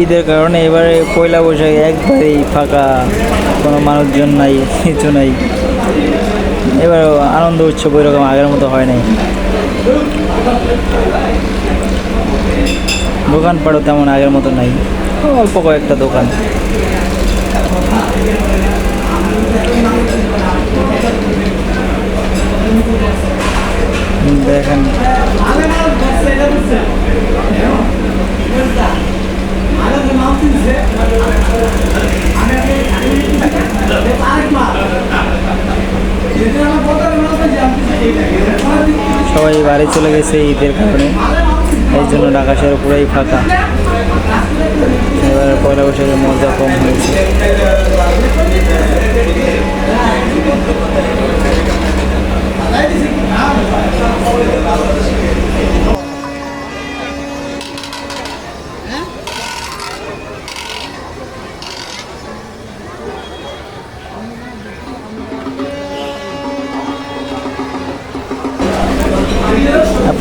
ঈদের কারণে এবারে পয়লা বৈশাখ একবারেই ফাঁকা, কোনো মানুষজন নাই, কিছু নাই। এবার আনন্দ উৎসব ওইরকম আগের মতো হয় নাই। দোকানপাটও তেমন আগের মতো নাই, অল্প কয়েকটা দোকান। দেখেন সবাই বাড়ি চলে গেছে ঈদের কারণে। এই জন্য ঢাকা শহর পুরাই ফাঁকা। এবার পয়লা বৈশাখের মজা কম হয়েছে।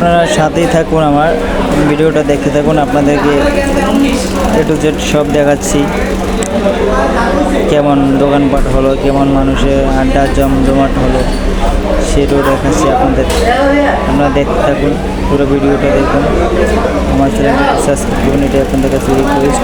আপনারা সাথেই থাকুন আমার, ভিডিওটা দেখতে থাকুন, আপনাদেরকে এ টু জেড সব দেখাচ্ছি। কেমন দোকানপাট হলো, কেমন মানুষের আড্ডা জমজমাট হলো, সেটাও দেখাচ্ছি আপনাদের। আপনারা দেখতে থাকুন, পুরো ভিডিওটা দেখুন। আমার চ্যানেলটি সাবস্ক্রাইব করুন এটি আপনাদের কাছে রিকোয়েস্ট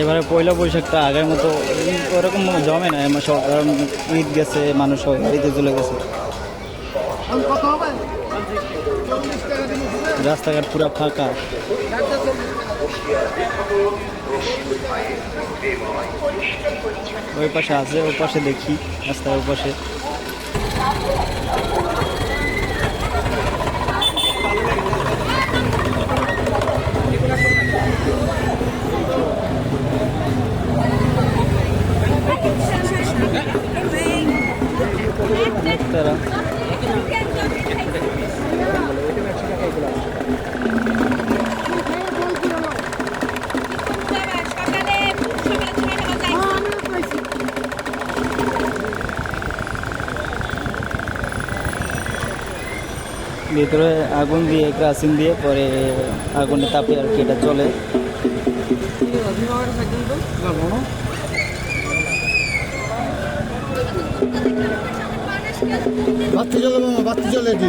এবারে পয়লা বৈশাখটা আগের মতো ওরকম জমে না এমন সব ঈদ গেছে মানুষ বাড়িতে চলে গেছে। রাস্তাঘাট পুরা ফাঁকা। ওই পাশে আছে ওই পাশে দেখি রাস্তার ওই পাশে তারা ভিতরে আগুন দিয়ে, ক্রাসিং দিয়ে পরে আগুনে তাপে আর কি এটা চলে। বাতি চলে বাতি চলে এটি।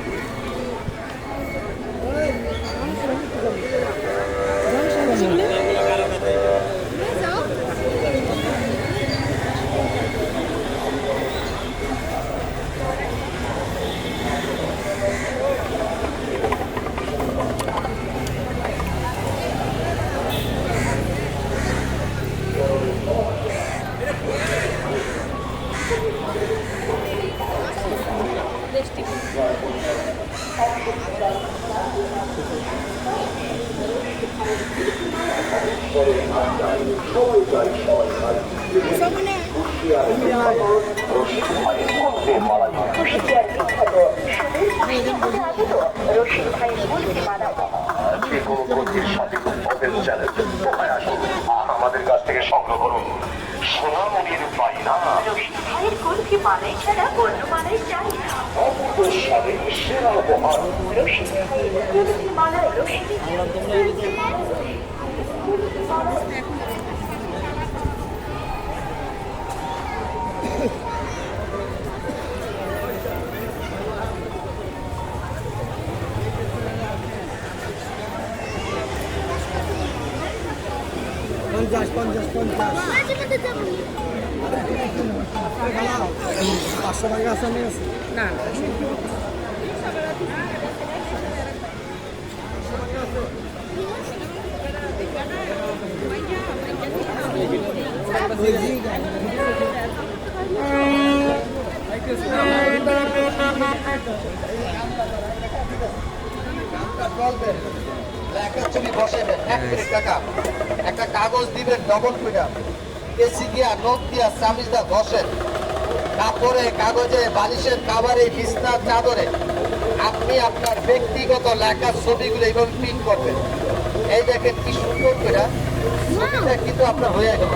সবাই দিলি আমাদের কাছ থেকে সংগ্রহ করুন সোনামণির ভাইয়ের কুলফি রশিদটি মালাই ছাড়া অন্য মালাই চাই না রশিদ তুলসী মালায় রশিদ তুলসী মালায় পঞ্চাশ পঞ্চাশ পঞ্চাশ। পাঁচশো টাকা আছে আমি আছে। একটা ছবি বসাবেন একটা কাগজ দিবেন ডবল ফিডার এসি দিয়া নোট দিয়া দা ঘষেন কাপড়ে, কাগজে, বালিশের কাবারে বিছনার চাদরে। আপনি আপনার ব্যক্তিগত লেখার ছবিগুলো এইভাবে প্রিন্ট করবেন। এই দেখেন কি সুন্দর করে ছবিটা কিন্তু আপনার হয়ে গেল।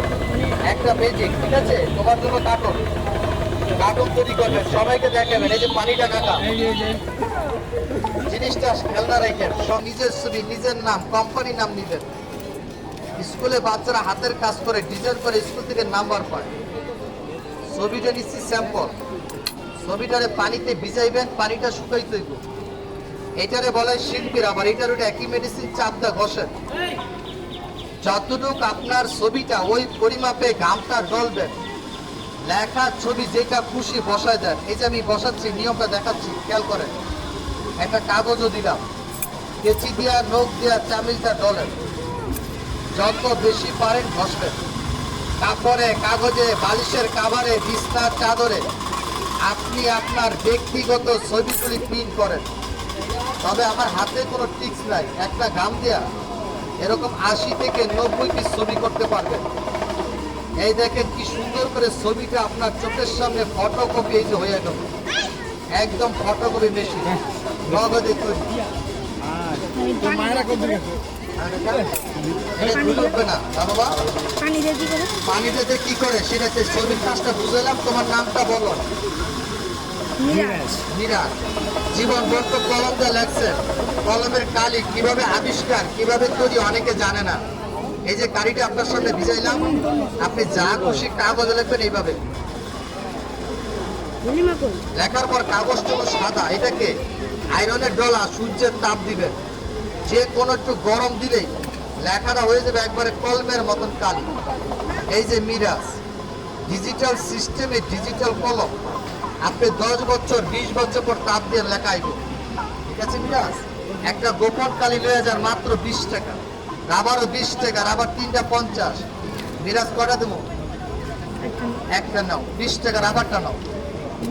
একটা ম্যাজিক ঠিক আছে? তোমার জন্য কার্টুন কার্টুন তৈরি করবেন। সবাইকে দেখাবেন। এই যে পানিটা কাকা। জিনিসটা খেলনা রেখেন নিজের ছবি, নিজের নাম নাম স্কুলে বাচ্চারা হাতের কাজ করে ডিজাইন করে, স্কুল থেকে নাম্বার পায়। ছবিটা নিচ্ছি স্যাম্পল ছবিটারে পানিতে ভিজাইবেন, পানিটা এটারে বলে শিল্পীর আবার, এটার ওটা একই মেডিসিন ঘষেন যতটুক আপনার ছবিটা, ওই পরিমাপে গামটা ডলবেন লেখা ছবি যেটা খুশি বসায় দেন। এই যে আমি বসাচ্ছি, নিয়মটা দেখাচ্ছি, খেয়াল করেন। একটা কাগজও দিলাম। কেচি দিয়া নখ দিয়া চামিচটা ডলেন। যত বেশি পারেন ঘষবেন। কাপড়ে কাগজে, বালিশের কাভারে বিছনার চাদরে আপনি আপনার ব্যক্তিগত ছবিগুলি প্রিন্ট করেন। তবে আমার হাতে কোনো টিক্স নাই, একটা গাম দিয়া এরকম আশি থেকে নব্বই পিস ছবি করতে পারবেন। এই দেখেন কি সুন্দর করে ছবিটা আপনার চোখের সামনে ফটোকপি এই যে হয়ে গেল। একদম নগদে তৈরি মায়েরা দিয়ে কি করে? পানি দিতে কি করে সেটা ছবির কাজটা বুঝালাম তোমার নামটা বলো। মিরাজ। জীবন কলম লেখছেন কলমের কালি কীভাবে আবিষ্কার কীভাবে তৈরি অনেকে জানে না। এই যে কালিটা আপনার সামনে ভিজাইলাম আপনি যা খুশি কাগজে লিখবেন এইভাবে। লেখার পর কাগজটুকু সাদা এটাকে আয়রনের ডলা সূর্যের তাপ দিবেন যে কোনো একটু গরম দিলেই লেখাটা হয়ে যাবে একবারে কলমের মতন কালি। এই যে মিরাজ ডিজিটাল সিস্টেমে ডিজিটাল কলম। আপনি দশ বছর বিশ বছর পর তাপ দিয়ে লেখা আইব ঠিক আছে মিরাজ? একটা গোপন কালি লয়ে যান মাত্র বিশ টাকা। রাবারও বিশ টাকা রাবার তিনটা পঞ্চাশ। মিরাজ কটা দেবো? একটা নাও বিশ টাকা রাবারটা নাও।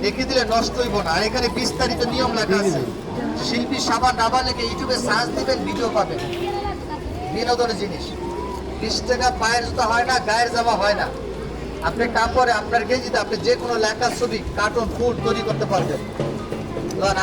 দেখে দিলে নষ্ট হইব না। এখানে বিস্তারিত নিয়ম লেখা আছে। শিল্পী সাবান নাবা লেখে ইউটিউবে সার্চ দিবেন ভিডিও পাবেন। বিনোদনের জিনিস। বিশ টাকা পায়ের জুতা হয় না, গায়ের জামা হয় না। আপনি কাপড়ে আপনার গেঞ্জিতে আপনি যে কোনো লেখা ছবি কার্টুন ফুড তৈরি করতে পারবেন। আর